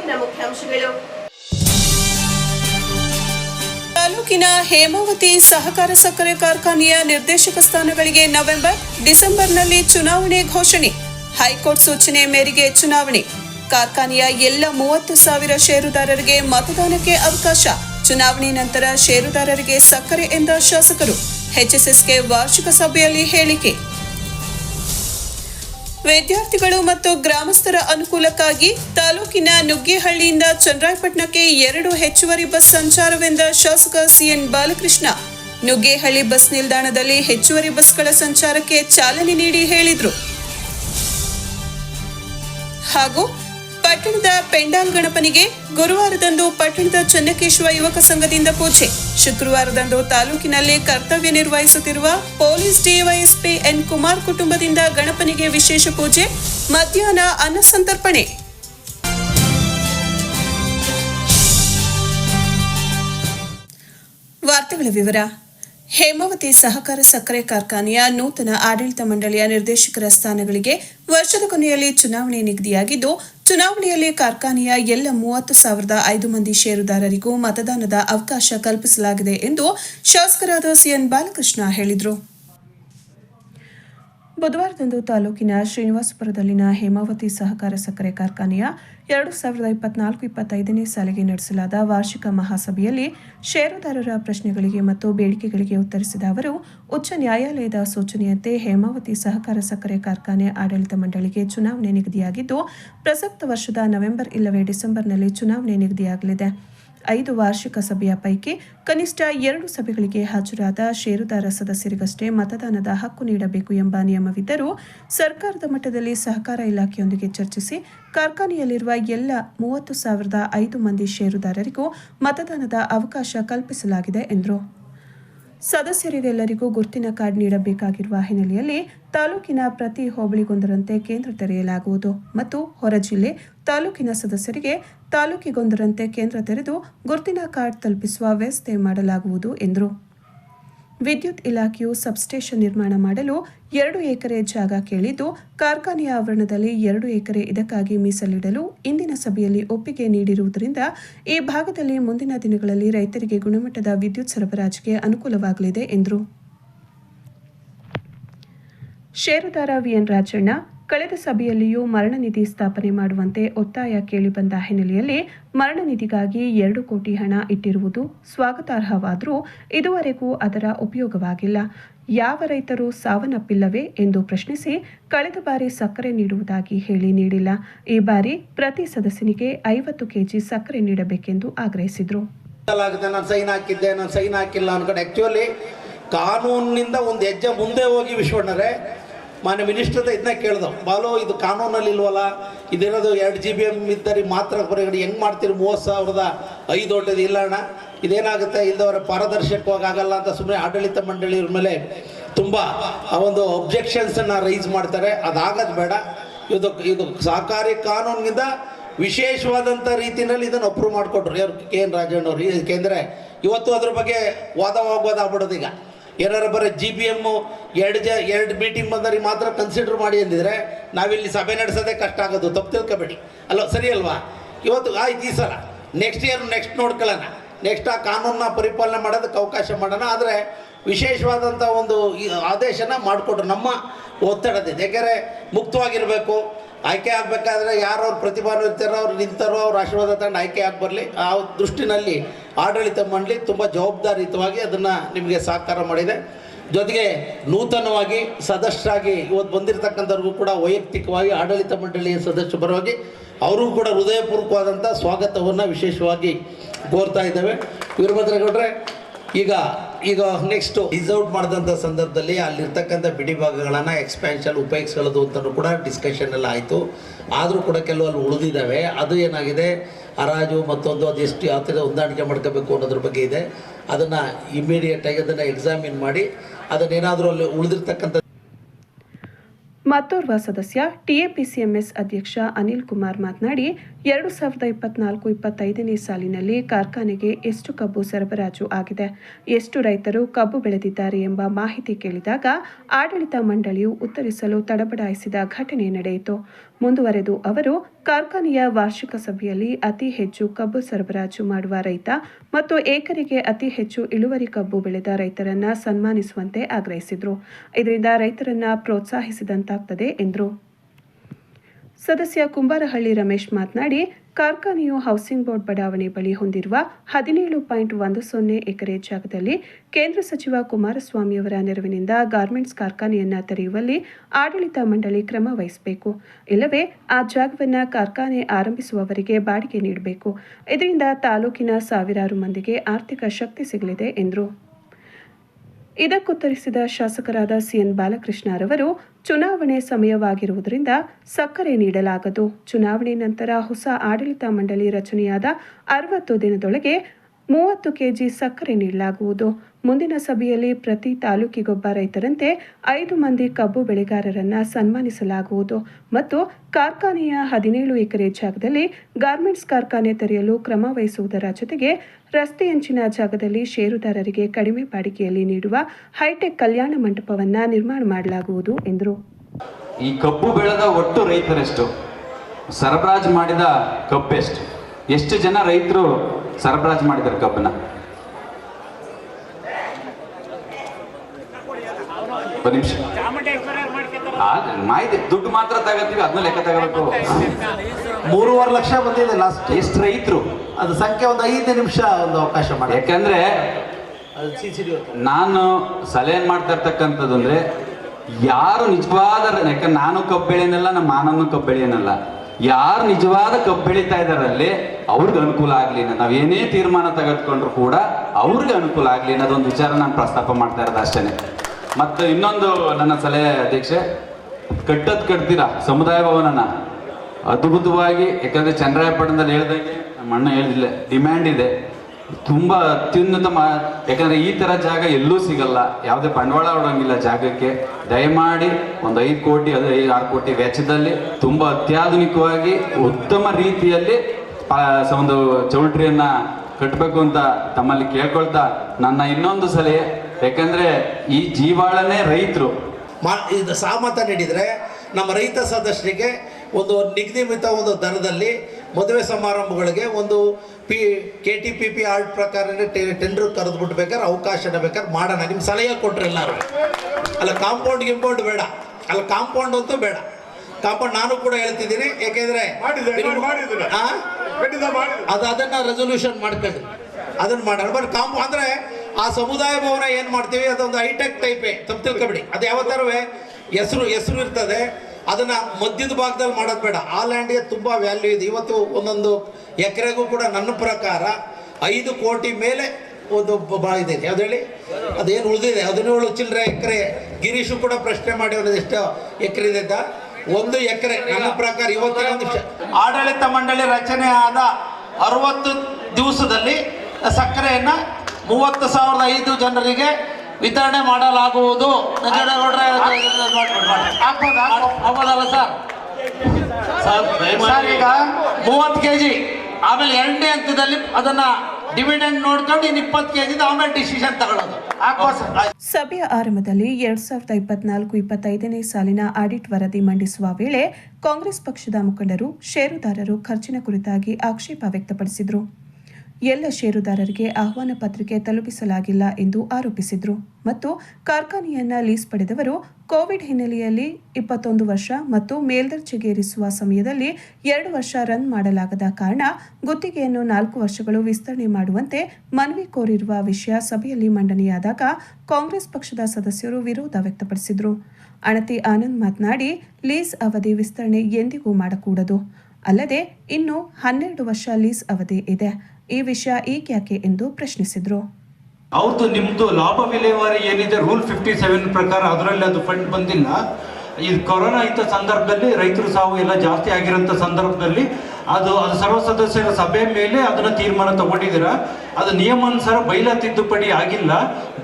ಮುಖ್ಯಾಂಶಗಳು. ತಾಲೂಕಿನ ಹೇಮಾವತಿ ಸಹಕಾರ ಸಕ್ಕರೆ ಕಾರ್ಖಾನೆಯ ನಿರ್ದೇಶಕ ಸ್ಥಾನಗಳಿಗೆ ನವೆಂಬರ್, ಡಿಸೆಂಬರ್ನಲ್ಲಿ ಚುನಾವಣೆ ಘೋಷಣೆ. ಹೈಕೋರ್ಟ್ ಸೂಚನೆ ಮೇರೆಗೆ ಚುನಾವಣೆ. ಕಾರ್ಖಾನೆಯ ಎಲ್ಲ ಮೂವತ್ತು ಸಾವಿರ ಷೇರುದಾರರಿಗೆ ಮತದಾನಕ್ಕೆ ಅವಕಾಶ. ಚುನಾವಣೆ ನಂತರ ಷೇರುದಾರರಿಗೆ ಸಕ್ಕರೆ ಎಂದ ಶಾಸಕರು. ಎಚ್ಎಸ್ಎಸ್ಗೆ ವಾರ್ಷಿಕ ಸಭೆಯಲ್ಲಿ ಹೇಳಿಕೆ. ವಿದ್ಯಾರ್ಥಿಗಳು ಮತ್ತು ಗ್ರಾಮಸ್ಥರ ಅನುಕೂಲಕ್ಕಾಗಿ ತಾಲೂಕಿನ ನುಗ್ಗೇಹಳ್ಳಿಯಿಂದ ಚಂದ್ರಾಯಪಟ್ಟಣಕ್ಕೆ ಎರಡು ಹೆಚ್ಚುವರಿ ಬಸ್ ಸಂಚಾರವೆಂದ ಶಾಸಕ ಸಿಎನ್ ಬಾಲಕೃಷ್ಣ. ನುಗ್ಗೇಹಳ್ಳಿ ಬಸ್ ನಿಲ್ದಾಣದಲ್ಲಿ ಹೆಚ್ಚುವರಿ ಬಸ್ಗಳ ಸಂಚಾರಕ್ಕೆ ಚಾಲನೆ ನೀಡಿ ಹೇಳಿದರು. ಹಾಗೂ ಪಟ್ಟಣದ ಪೆಂಡಾಲ್ ಗಣಪನಿಗೆ ಗುರುವಾರದಂದು ಪಟ್ಟಣದ ಚನ್ನಕೇಶವ ಯುವಕ ಸಂಘದಿಂದ ಪೂಜೆ. ಶುಕ್ರವಾರದಂದು ತಾಲೂಕಿನಲ್ಲಿ ಕರ್ತವ್ಯ ನಿರ್ವಹಿಸುತ್ತಿರುವ ಪೊಲೀಸ್ ಡಿವೈಎಸ್ಪಿ ಎನ್ ಕುಮಾರ್ ಕುಟುಂಬದಿಂದ ಗಣಪನಿಗೆ ವಿಶೇಷ ಪೂಜೆ, ಮಧ್ಯಾಹ್ನ ಅನ್ನಸಂತರ್ಪಣೆ ವಾರ್ತೆಗಳ ವಿವರ. ಹೇಮಾವತಿ ಸಹಕಾರ ಸಕ್ಕರೆ ಕಾರ್ಖಾನೆಯ ನೂತನ ಆಡಳಿತ ಮಂಡಳಿಯ ನಿರ್ದೇಶಕರ ಸ್ಥಾನಗಳಿಗೆ ವರ್ಷದ ಕೊನೆಯಲ್ಲಿ ಚುನಾವಣೆ ನಿಗದಿಯಾಗಿದ್ದು, ಚುನಾವಣೆಯಲ್ಲಿ ಕಾರ್ಖಾನೆಯ ಎಲ್ಲ ಮೂವತ್ತು ಸಾವಿರದ ಐದು ಮಂದಿ ಷೇರುದಾರರಿಗೂ ಮತದಾನದ ಅವಕಾಶ ಕಲ್ಪಿಸಲಾಗಿದೆ ಎಂದು ಶಾಸಕರಾದ ಸಿಎನ್ ಬಾಲಕೃಷ್ಣ ಹೇಳಿದರು. ಬುಧವಾರದಂದು ತಾಲೂಕಿನ ಶ್ರೀನಿವಾಸಪುರದಲ್ಲಿನ ಹೇಮಾವತಿ ಸಹಕಾರ ಸಕ್ಕರೆ ಕಾರ್ಖಾನೆಯ ಎರಡು ಸಾವಿರದ ಇಪ್ಪತ್ನಾಲ್ಕು ಇಪ್ಪತ್ತೈದನೇ ಸಾಲಿಗೆ ನಡೆಸಲಾದ ವಾರ್ಷಿಕ ಮಹಾಸಭೆಯಲ್ಲಿ ಷೇರುದಾರರ ಪ್ರಶ್ನೆಗಳಿಗೆ ಮತ್ತು ಬೇಡಿಕೆಗಳಿಗೆ ಉತ್ತರಿಸಿದ ಅವರು, ಉಚ್ಚ ನ್ಯಾಯಾಲಯದ ಸೂಚನೆಯಂತೆ ಹೇಮಾವತಿ ಸಹಕಾರ ಸಕ್ಕರೆ ಕಾರ್ಖಾನೆ ಆಡಳಿತ ಮಂಡಳಿಗೆ ಚುನಾವಣೆ ನಿಗದಿಯಾಗಿದ್ದು, ಪ್ರಸಕ್ತ ವರ್ಷದ ನವೆಂಬರ್ ಇಲ್ಲವೇ ಡಿಸೆಂಬರ್ನಲ್ಲಿ ಚುನಾವಣೆ ನಿಗದಿಯಾಗಲಿದೆ. ಐದು ವಾರ್ಷಿಕ ಸಭೆಯ ಪೈಕಿ ಕನಿಷ್ಠ ಎರಡು ಸಭೆಗಳಿಗೆ ಹಾಜರಾದ ಷೇರುದಾರ ಸದಸ್ಯರಿಗಷ್ಟೇ ಮತದಾನದ ಹಕ್ಕು ನೀಡಬೇಕು ಎಂಬ ನಿಯಮವಿದ್ದರೂ ಸರ್ಕಾರದ ಮಟ್ಟದಲ್ಲಿ ಸಹಕಾರ ಇಲಾಖೆಯೊಂದಿಗೆ ಚರ್ಚಿಸಿ ಕಾರ್ಖಾನೆಯಲ್ಲಿರುವ ಎಲ್ಲ ಮೂವತ್ತು ಸಾವಿರದ ಐದು ಮಂದಿ ಷೇರುದಾರರಿಗೂ ಮತದಾನದ ಅವಕಾಶ ಕಲ್ಪಿಸಲಾಗಿದೆ ಎಂದರು. ಸದಸ್ಯರಿಗೆಲ್ಲರಿಗೂ ಗುರುತಿನ ಕಾರ್ಡ್ ನೀಡಬೇಕಾಗಿರುವ ಹಿನ್ನೆಲೆಯಲ್ಲಿ ತಾಲೂಕಿನ ಪ್ರತಿ ಹೋಬಳಿಗೊಂದರಂತೆ ಕೇಂದ್ರ ತೆರೆಯಲಾಗುವುದು ಮತ್ತು ಹೊರ ಜಿಲ್ಲೆ ತಾಲೂಕಿನ ಸದಸ್ಯರಿಗೆ ತಾಲೂಕಿಗೊಂದರಂತೆ ಕೇಂದ್ರ ತೆರೆದು ಗುರುತಿನ ಕಾರ್ಡ್ ತಲುಪಿಸುವ ವ್ಯವಸ್ಥೆ ಮಾಡಲಾಗುವುದು ಎಂದರು. ವಿದ್ಯುತ್ ಇಲಾಖೆಯು ಸಬ್ಸ್ಟೇಷನ್ ನಿರ್ಮಾಣ ಮಾಡಲು ಎರಡು ಎಕರೆ ಜಾಗ ಕೇಳಿದ್ದು, ಕಾರ್ಖಾನೆಯ ಆವರಣದಲ್ಲಿ ಎರಡು ಎಕರೆ ಇದಕ್ಕಾಗಿ ಮೀಸಲಿಡಲು ಇಂದಿನ ಸಭೆಯಲ್ಲಿ ಒಪ್ಪಿಗೆ ನೀಡಿರುವುದರಿಂದ ಈ ಭಾಗದಲ್ಲಿ ಮುಂದಿನ ದಿನಗಳಲ್ಲಿ ರೈತರಿಗೆ ಗುಣಮಟ್ಟದ ವಿದ್ಯುತ್ ಸರಬರಾಜಿಗೆ ಅನುಕೂಲವಾಗಲಿದೆ ಎಂದರು. ಷೇರುದಾರ ವಿಎನ್ ರಾಜಣ್ಣ ಕಳೆದ ಸಭೆಯಲ್ಲಿಯೂ ಮರಣ ನಿಧಿ ಸ್ಥಾಪನೆ ಮಾಡುವಂತೆ ಒತ್ತಾಯ ಕೇಳಿಬಂದ ಹಿನ್ನೆಲೆಯಲ್ಲಿ ಮರಣ ನಿಧಿಗಾಗಿ ಎರಡು ಕೋಟಿ ಹಣ ಇಟ್ಟಿರುವುದು ಸ್ವಾಗತಾರ್ಹವಾದರೂ ಇದುವರೆಗೂ ಅದರ ಉಪಯೋಗವಾಗಿಲ್ಲ. ಯಾವ ರೈತರು ಸಾವನ್ನಪ್ಪಿಲ್ಲವೇ ಎಂದು ಪ್ರಶ್ನಿಸಿ ಕಳೆದ ಬಾರಿ ಸಕ್ಕರೆ ನೀಡುವುದಾಗಿ ಹೇಳಿ ನೀಡಿಲ್ಲ. ಈ ಬಾರಿ ಪ್ರತಿ ಸದಸ್ಯನಿಗೆ ಐವತ್ತು ಕೆಜಿ ಸಕ್ಕರೆ ನೀಡಬೇಕೆಂದು ಆಗ್ರಹಿಸಿದರು. ಸೈನ್ ಹಾಕಿದ್ದೆ, ನಾನು ಸೈನ್ ಹಾಕಿಲ್ಲ ಕಾನೂನಿನಿಂದ ಒಂದು ಹೆಜ್ಜೆ ಮುಂದೆ ಹೋಗಿ ವಿಶ್ವಣ್ಣರೇ ಮಾನ್ಯ ಮಿನಿಸ್ಟರ್ ಇದನ್ನ ಕೇಳ್ದು ಬಾಲು, ಇದು ಕಾನೂನಲ್ಲಿ ಇಲ್ವಲ್ಲ ಇದೇನದು ಎರಡು ಜಿ ಬಿ ಎಂ ಇದ್ದರೆ ಮಾತ್ರ ಹೊರಗಡೆ ಹೆಂಗೆ ಮಾಡ್ತೀರಿ? ಮೂವತ್ತು ಸಾವಿರದ ಐದು ದೊಡ್ಡದು ಇಲ್ಲ ಅಣ್ಣ. ಇದೇನಾಗುತ್ತೆ? ಇಲ್ಲದವರ ಪಾರದರ್ಶಕವಾಗಿ ಆಗಲ್ಲ ಅಂತ ಸುಮ್ಮನೆ ಆಡಳಿತ ಮಂಡಳಿಯವ್ರ ಮೇಲೆ ತುಂಬ ಆ ಒಂದು ಒಬ್ಜೆಕ್ಷನ್ಸನ್ನು ರೈಸ್ ಮಾಡ್ತಾರೆ. ಅದಾಗದು ಬೇಡ. ಇದು ಇದು ಸಹಕಾರಿ ಕಾನೂನಿನಿಂದ ವಿಶೇಷವಾದಂಥ ರೀತಿಯಲ್ಲಿ ಇದನ್ನು ಅಪ್ರೂವ್ ಮಾಡಿಕೊಟ್ರು. ಯಾರು ಕೆ ಎನ್ ರಾಜಣ್ಣವ್ರು? ಏಕೆಂದರೆ ಇವತ್ತು ಅದ್ರ ಬಗ್ಗೆ ವಾದ ಆಗ್ಬಿಡೋದು ಈಗ. ಏನಾರು ಬರೋ ಜಿ ಬಿ ಎಮ್ಮು ಎರಡು ಜ ಎರಡು ಮೀಟಿಂಗ್ ಬಂದವ್ರಿಗೆ ಮಾತ್ರ ಕನ್ಸಿಡರ್ ಮಾಡಿ ಅಂದಿದ್ರೆ ನಾವಿಲ್ಲಿ ಸಭೆ ನಡೆಸೋದೇ ಕಷ್ಟ ಆಗೋದು, ತಪ್ಪು ತಿಳ್ಕೊಬೇಡಿ ಅಲ್ಲ ಸರಿ ಅಲ್ವಾ? ಇವತ್ತು ಆಯ್ತು ಈ ಸಲ. ನೆಕ್ಸ್ಟ್ ಇಯರ್ ನೆಕ್ಸ್ಟ್ ನೋಡ್ಕೊಳ್ಳೋಣ. ನೆಕ್ಸ್ಟ್ ಆ ಕಾನೂನನ್ನ ಪರಿಪಾಲನೆ ಮಾಡೋದಕ್ಕೆ ಅವಕಾಶ ಮಾಡೋಣ. ಆದರೆ ವಿಶೇಷವಾದಂಥ ಒಂದು ಆದೇಶನ ಮಾಡಿಕೊಟ್ರು ನಮ್ಮ ಒತ್ತಡದಿದೆ. ಯಾಕೆಂದರೆ ಮುಕ್ತವಾಗಿರಬೇಕು, ಆಯ್ಕೆ ಆಗಬೇಕಾದ್ರೆ ಯಾರು ಅವ್ರ ಪ್ರತಿಭಾನು ಇರ್ತಾರೋ ಅವ್ರು ನಿಂತಾರೋ, ಅವ್ರ ಆಶೀರ್ವಾದ ತಗೊಂಡು ಆಯ್ಕೆ ಆಗಿ ಬರಲಿ. ಆ ದೃಷ್ಟಿನಲ್ಲಿ ಆಡಳಿತ ಮಂಡಳಿ ತುಂಬ ಜವಾಬ್ದಾರಿಯುತವಾಗಿ ಅದನ್ನು ನಿಮಗೆ ಸಹಕಾರ ಮಾಡಿದೆ. ಜೊತೆಗೆ ನೂತನವಾಗಿ ಸದಸ್ಯರಾಗಿ ಇವತ್ತು ಬಂದಿರತಕ್ಕಂಥವ್ರಿಗೂ ಕೂಡ ವೈಯಕ್ತಿಕವಾಗಿ ಆಡಳಿತ ಮಂಡಳಿಯ ಸದಸ್ಯ ಪರವಾಗಿ ಅವರಿಗೂ ಕೂಡ ಹೃದಯಪೂರ್ವಕವಾದಂಥ ಸ್ವಾಗತವನ್ನು ವಿಶೇಷವಾಗಿ ಕೋರ್ತಾ ಇದ್ದೇವೆ. ವೀರಭದ್ರೇಗೌಡ್ರೆ, ಈಗ ಈಗ ನೆಕ್ಸ್ಟ್ ಡಿಸೌಟ್ ಮಾಡಿದಂಥ ಸಂದರ್ಭದಲ್ಲಿ ಅಲ್ಲಿರ್ತಕ್ಕಂಥ ಬಿಡಿ ಭಾಗಗಳನ್ನು ಎಕ್ಸ್ಪ್ಯಾನ್ಷನ್ ಉಪಯೋಗಿಸ್ಕೊಳ್ಳೋದು ಅಂತಲೂ ಕೂಡ ಡಿಸ್ಕಷನ್ ಎಲ್ಲ ಆಯಿತು. ಆದರೂ ಕೂಡ ಕೆಲವು ಅಲ್ಲಿ ಉಳಿದಿದ್ದಾವೆ. ಅದು ಏನಾಗಿದೆ? ಹರಾಜು ಮತ್ತೊಂದು ಅದೆಷ್ಟು ಯಾವ ಥರ ಹೊಂದಾಣಿಕೆ ಮಾಡ್ಕೋಬೇಕು ಅನ್ನೋದ್ರ ಬಗ್ಗೆ ಇದೆ. ಅದನ್ನು ಇಮಿಡಿಯೇಟಾಗಿ ಅದನ್ನು ಎಕ್ಸಾಮಿನ್ ಮಾಡಿ, ಅದನ್ನೇನಾದರೂ ಅಲ್ಲಿ ಉಳಿದಿರ್ತಕ್ಕಂಥ ಮತ್ತೋರ್ವ ಸದಸ್ಯ, ಟಿಎಪಿಸಿಎಂಎಸ್ ಅಧ್ಯಕ್ಷ ಅನಿಲ್ ಕುಮಾರ್ ಮಾತನಾಡಿ, ಎರಡು ಸಾವಿರದ ಇಪ್ಪತ್ನಾಲ್ಕು ಇಪ್ಪತ್ತೈದನೇ ಸಾಲಿನಲ್ಲಿ ಕಾರ್ಖಾನೆಗೆ ಎಷ್ಟು ಕಬ್ಬು ಸರಬರಾಜು ಆಗಿದೆ, ಎಷ್ಟು ರೈತರು ಕಬ್ಬು ಬೆಳೆದಿದ್ದಾರೆ ಎಂಬ ಮಾಹಿತಿ ಕೇಳಿದಾಗ ಆಡಳಿತ ಮಂಡಳಿಯು ಉತ್ತರಿಸಲು ತಡಬಡಾಯಿಸಿದ ಘಟನೆ ನಡೆಯಿತು. ಮುಂದುವರೆದು ಅವರು, ಕಾರ್ಖಾನೆಯ ವಾರ್ಷಿಕ ಸಭೆಯಲ್ಲಿ ಅತಿ ಹೆಚ್ಚು ಕಬ್ಬು ಸರಬರಾಜು ಮಾಡುವ ರೈತ ಮತ್ತು ಏಕರಿಗೆ ಅತಿ ಹೆಚ್ಚು ಇಳುವರಿ ಕಬ್ಬು ಬೆಳೆದ ರೈತರನ್ನ ಸನ್ಮಾನಿಸುವಂತೆ ಆಗ್ರಹಿಸಿದರು. ಇದರಿಂದ ರೈತರನ್ನ ಪ್ರೋತ್ಸಾಹಿಸಿದಂತಾಗ್ತದೆ ಎಂದರು. ಸದಸ್ಯ ಕುಂಬಾರಹಳ್ಳಿ ರಮೇಶ್ ಮಾತನಾಡಿ, ಕಾರ್ಖಾನೆಯು ಹೌಸಿಂಗ್ ಬೋರ್ಡ್ ಬಡಾವಣೆ ಬಳಿ ಹೊಂದಿರುವ ಹದಿನೇಳು ಪಾಯಿಂಟ್ ಒಂದು ಸೊನ್ನೆ ಎಕರೆ ಜಾಗದಲ್ಲಿ ಕೇಂದ್ರ ಸಚಿವ ಕುಮಾರಸ್ವಾಮಿಯವರ ನೆರವಿನಿಂದ ಗಾರ್ಮೆಂಟ್ಸ್ ಕಾರ್ಖಾನೆಯನ್ನ ತೆರೆಯುವಲ್ಲಿ ಆಡಳಿತ ಮಂಡಳಿ ಕ್ರಮ ವಹಿಸಬೇಕು. ಇಲ್ಲವೇ, ಆ ಜಾಗವನ್ನು ಕಾರ್ಖಾನೆ ಆರಂಭಿಸುವವರಿಗೆ ಬಾಡಿಗೆ ನೀಡಬೇಕು. ಇದರಿಂದ ತಾಲೂಕಿನ ಸಾವಿರಾರು ಮಂದಿಗೆ ಆರ್ಥಿಕ ಶಕ್ತಿ ಸಿಗಲಿದೆ, ಎಂದರು. ಇದಕ್ಕುತ್ತರಿಸಿದ ಶಾಸಕರಾದ ಸಿಎನ್ ಬಾಲಕೃಷ್ಣರವರು, ಚುನಾವಣೆ ಸಮಯವಾಗಿರುವುದರಿಂದ ಸಕ್ಕರೆ ನೀಡಲಾಗದು. ಚುನಾವಣೆ ನಂತರ ಹೊಸ ಆಡಳಿತ ಮಂಡಳಿ ರಚನೆಯಾದ ಅರವತ್ತು ದಿನದೊಳಗೆ ಮೂವತ್ತು ಕೆಜಿ ಸಕ್ಕರೆ ನೀಡಲಾಗುವುದು. ಮುಂದಿನ ಸಭೆಯಲ್ಲಿ ಪ್ರತಿ ತಾಲೂಕಿಗೊಬ್ಬ ರೈತರಂತೆ ಐದು ಮಂದಿ ಕಬ್ಬು ಬೆಳೆಗಾರರನ್ನು ಸನ್ಮಾನಿಸಲಾಗುವುದು. ಮತ್ತು ಕಾರ್ಖಾನೆಯ ಹದಿನೇಳು ಎಕರೆ ಜಾಗದಲ್ಲಿ ಗಾರ್ಮೆಂಟ್ಸ್ ಕಾರ್ಖಾನೆ ತೆರೆಯಲು ಕ್ರಮ ವಹಿಸುವುದರ ಜೊತೆಗೆ ರಸ್ತೆಯಂಚಿನ ಜಾಗದಲ್ಲಿ ಷೇರುದಾರರಿಗೆ ಕಡಿಮೆ ಬಾಡಿಗೆಯಲ್ಲಿ ನೀಡುವ ಹೈಟೆಕ್ ಕಲ್ಯಾಣ ಮಂಟಪವನ್ನು ನಿರ್ಮಾಣ ಮಾಡಲಾಗುವುದು, ಎಂದರು. ಈ ಕಬ್ಬು ಬೆಳೆದ ಒಟ್ಟು ರೈತರೆಷ್ಟು? ಸರಬರಾಜು ಮಾಡಿದ ಕಬ್ಬೆಷ್ಟು? ಎಷ್ಟು ಜನ ರೈತರು ಸರಬರಾಜು ಮಾಡಿದ್ದಾರೆ ಕಬ್ಬನ್ನ. ಒಂದು ನಿಮಿಷ. ಆದ್ರೆ ಮಾಹಿತಿ ದುಡ್ಡು ಮಾತ್ರ ತಗೋತೀವಿ ಅದನ್ನ ಲೆಕ್ಕ ತಗೋಬೇಕು. ಮೂರುವರೆ ಲಕ್ಷ ಬಂದಿದೆ ಲಾಸ್ಟ್ ಎಷ್ಟು ರೈತರು? ಅದು ಸಂಖ್ಯೆ ಒಂದು ಐದು ನಿಮಿಷ ಒಂದು ಅವಕಾಶ ಮಾಡಿ. ಯಾಕಂದ್ರೆ ನಾನು ಸಲಹೆ ಮಾಡ್ತಾ ಇರ್ತಕ್ಕಂಥದ್ದು ಅಂದ್ರೆ ಯಾರು ನಿಜವಾದ ಯಾಕಂದ್ರೆ ನಾನು ಕಬ್ಬು ಬೆಳೆಯನಲ್ಲ ನಮ್ಮ ಮಾನನ್ನು ಕಬ್ಬು ಬೆಳೆಯನಲ್ಲ. ಯಾರು ನಿಜವಾದ ಕಬ್ಬು ಬೆಳೀತಾ ಇದ್ದಾರಲ್ಲಿ ಅವ್ರಿಗೆ ಅನುಕೂಲ ಆಗಲಿ ನಾವು ಏನೇ ತೀರ್ಮಾನ ತೆಗೆದುಕೊಂಡ್ರು ಕೂಡ ಅವ್ರಿಗೆ ಅನುಕೂಲ ಆಗಲಿ ಅನ್ನೋದೊಂದು ವಿಚಾರ ನಾನು ಪ್ರಸ್ತಾಪ ಮಾಡ್ತಾ ಇರೋದು ಅಷ್ಟೇ ಮತ್ತು ಇನ್ನೊಂದು ನನ್ನ ಸಲಹೆ ಅಧ್ಯಕ್ಷೆ, ಕಟ್ಟದ್ ಕಟ್ತೀರಾ ಸಮುದಾಯ ಭವನನ? ಅದ್ಭುತವಾಗಿ, ಯಾಕಂದ್ರೆ ಚಂದ್ರಾಯಪಟ್ಟಣದಲ್ಲಿ ಹೇಳ್ದಂಗೆ, ನಮ್ಮ ಅಣ್ಣ ಹೇಳಿದಿಲ್ಲ ಡಿಮ್ಯಾಂಡ್ ಇದೆ. ತುಂಬಾ ಅತ್ಯುನ್ನತ ಮಾ ಯಾಕಂದ್ರೆ ಈ ತರ ಜಾಗ ಎಲ್ಲೂ ಸಿಗಲ್ಲ. ಯಾವುದೇ ಬಂಡವಾಳ ಹೊಡಂಗಿಲ್ಲ ಜಾಗಕ್ಕೆ. ದಯಮಾಡಿ ಒಂದು ಐದು ಕೋಟಿ, ಅದು ಐದು ಆರು ಕೋಟಿ ವೆಚ್ಚದಲ್ಲಿ ತುಂಬಾ ಅತ್ಯಾಧುನಿಕವಾಗಿ ಉತ್ತಮ ರೀತಿಯಲ್ಲಿ ಒಂದು ಚೌಲ್ಟ್ರಿಯನ್ನು ಕಟ್ಟಬೇಕು ಅಂತ ತಮ್ಮಲ್ಲಿ ಕೇಳ್ಕೊಳ್ತಾ ನನ್ನ ಇನ್ನೊಂದು ಸಲಹೆ, ಯಾಕಂದ್ರೆ ಈ ಜೀವಾಳನೇ ರೈತರು. ಮಾ, ಇದು ಸಹಮತ ನೀಡಿದರೆ ನಮ್ಮ ರೈತ ಸದಸ್ಯರಿಗೆ ಒಂದು ನಿಗದಿಮಿತ ಒಂದು ದರದಲ್ಲಿ ಮದುವೆ ಸಮಾರಂಭಗಳಿಗೆ ಒಂದು P K T P P act ಪ್ರಕಾರ ಟೆಂಡರ್ ಕರೆದು ಬಿಟ್ಟು ಬೇಕಾದ್ರೆ ಅವಕಾಶ ಬೇಕಾದ್ರೆ ಮಾಡೋಣ. ನಿಮ್ಮ ಸಲಹೆ ಕೊಟ್ಟರೆ ಎಲ್ಲರೂ ಅಲ್ಲ ಕಾಂಪೌಂಡ್ ಗಿಂಪೌಂಡ್ ಬೇಡ. ಅಲ್ಲ ಕಾಂಪೌಂಡ್ ಅಂತೂ ಬೇಡ. ಕಾಂಪೌಂಡ್ ನಾನು ಕೂಡ ಹೇಳ್ತಿದ್ದೀನಿ. ಯಾಕೆಂದ್ರೆ ಅದು ಅದನ್ನ ರೆಸೊಲ್ಯೂಷನ್ ಮಾಡ್ಕೊಂಡು. ಅದನ್ನ ಮಾಡೋಣ. ಬಟ್ ಕಾಂಪ್ ಅಂದ್ರೆ ಆ ಸಮುದಾಯ ಭವನ ಏನು ಮಾಡ್ತೀವಿ? ಅದೊಂದು ಹೈಟೆಕ್ ಟೈಪೇ ತಪ್ಪು ತಿಳ್ಕೊಬಿಡಿ. ಅದು ಯಾವತ್ತಾರು ಹೆಸರು ಹೆಸರು ಇರ್ತದೆ. ಅದನ್ನ ಮಧ್ಯದ ಭಾಗದಲ್ಲಿ ಮಾಡೋದು ಬೇಡ. ಆ ಲ್ಯಾಂಡ್ಗೆ ತುಂಬಾ ವ್ಯಾಲ್ಯೂ ಇದೆ. ಇವತ್ತು ಒಂದೊಂದು ಎಕರೆಗೂ ಕೂಡ ನನ್ನ ಪ್ರಕಾರ ಐದು ಕೋಟಿ ಮೇಲೆ ಒಂದು ಬ- ಇದೆ. ಯಾವ್ದು ಹೇಳಿ? ಅದೇನು ಉಳಿದಿದೆ? ಹದಿನೇಳು ಚಿಲ್ಲರೆ ಎಕರೆ ಗಿರೀಶು ಕೂಡ ಪ್ರಶ್ನೆ ಮಾಡಿ ಅವ್ರದ್ದು ಎಷ್ಟು ಎಕರೆ ಇದೆ ಅಂತ. ಒಂದು ಎಕರೆ ನನ್ನ ಪ್ರಕಾರ ಇವತ್ತಿನ ಒಂದು ಆಡಳಿತ ಮಂಡಳಿ ರಚನೆ ಆದ ಅರವತ್ತು ದಿವಸದಲ್ಲಿ ಸಕ್ಕರೆಯನ್ನ ಮೂವತ್ತು ಸಾವಿರದ ಐದು ಜನರಿಗೆ ವಿತರಣೆ ಮಾಡಲಾಗುವುದು. ಸರ್. ಈಗ ಮೂವತ್ತು ಕೆ ಜಿ ಆಮೇಲೆ ಎರಡನೇ ಹಂತದಲ್ಲಿ ಅದನ್ನ ಡಿವಿಡೆಂಡ್ ನೋಡ್ಕೊಂಡು ಇನ್ನು ಇಪ್ಪತ್ತು ಕೆ ಜಿದು ಆಮೇಲೆ ಡಿಸಿಷನ್ ತಗೊಳ್ಳೋದು. ಸಭೆಯ ಆರಂಭದಲ್ಲಿ ಎರಡ್ ಸಾವಿರದ ಇಪ್ಪತ್ನಾಲ್ಕು ಇಪ್ಪತ್ತೈದನೇ ಸಾಲಿನ ಆಡಿಟ್ ವರದಿ ಮಂಡಿಸುವ ವೇಳೆ ಕಾಂಗ್ರೆಸ್ ಪಕ್ಷದ ಮುಖಂಡರು ಷೇರುದಾರರು ಖರ್ಚಿನ ಕುರಿತಾಗಿ ಆಕ್ಷೇಪ ವ್ಯಕ್ತಪಡಿಸಿದರು. ಎಲ್ಲ ಷೇರುದಾರರಿಗೆ ಆಹ್ವಾನ ಪತ್ರಿಕೆ ತಲುಪಿಸಲಾಗಿಲ್ಲ ಎಂದು ಆರೋಪಿಸಿದರು. ಮತ್ತು ಕಾರ್ಖಾನೆಯನ್ನ ಲೀಸ್ ಪಡೆದವರು ಕೋವಿಡ್ ಹಿನ್ನೆಲೆಯಲ್ಲಿ ಇಪ್ಪತ್ತೊಂದು ವರ್ಷ ಮತ್ತು ಮೇಲ್ದರ್ಜೆಗೇರಿಸುವ ಸಮಯದಲ್ಲಿ ಎರಡು ವರ್ಷ ರನ್ ಮಾಡಲಾಗದ ಕಾರಣ ಗುತ್ತಿಗೆಯನ್ನು ನಾಲ್ಕು ವರ್ಷಗಳು ವಿಸ್ತರಣೆ ಮಾಡುವಂತೆ ಮನವಿ ಕೋರಿರುವ ವಿಷಯ ಸಭೆಯಲ್ಲಿ ಮಂಡನೆಯಾದಾಗ ಕಾಂಗ್ರೆಸ್ ಪಕ್ಷದ ಸದಸ್ಯರು ವಿರೋಧ ವ್ಯಕ್ತಪಡಿಸಿದರು. ಅಣತಿ ಆನಂದ್ ಮಾತನಾಡಿ, ಲೀಸ್ ಅವಧಿ ವಿಸ್ತರಣೆ ಎಂದಿಗೂ ಮಾಡಕೂಡದು. ಅಲ್ಲದೆ, ಇನ್ನು ಹನ್ನೆರಡು ವರ್ಷ ಲೀಸ್ ಅವಧಿ ಇದೆ. ಈ ವಿಷಯ ಏಕ್ಯಾಕೆ ಎಂದು ಪ್ರಶ್ನಿಸಿದರು. ಅವ್ರದ್ದು ನಿಮ್ಮದು ಲಾಭ ವಿಲೇವಾರಿ ಏನಿದೆ, ರೂಲ್ ಫಿಫ್ಟಿ ಸೆವೆನ್ ಪ್ರಕಾರ ಅದರಲ್ಲಿ ಅದು ಫಂಡ್ ಬಂದಿಲ್ಲ. ಇದು ಕೊರೋನಾ ಇದ್ದ ಸಂದರ್ಭದಲ್ಲಿ ರೈತರು ಸಾವು ಎಲ್ಲ ಜಾಸ್ತಿ ಆಗಿರೋಂಥ ಸಂದರ್ಭದಲ್ಲಿ ಅದು ಅದು ಸರ್ವ ಸದಸ್ಯರ ಸಭೆ ಮೇಲೆ ಅದನ್ನ ತೀರ್ಮಾನ ತಗೊಂಡಿದ್ದೀರ? ಅದು ನಿಯಮಾನುಸಾರ ಬೈಲಾ ತಿದ್ದುಪಡಿ ಆಗಿಲ್ಲ.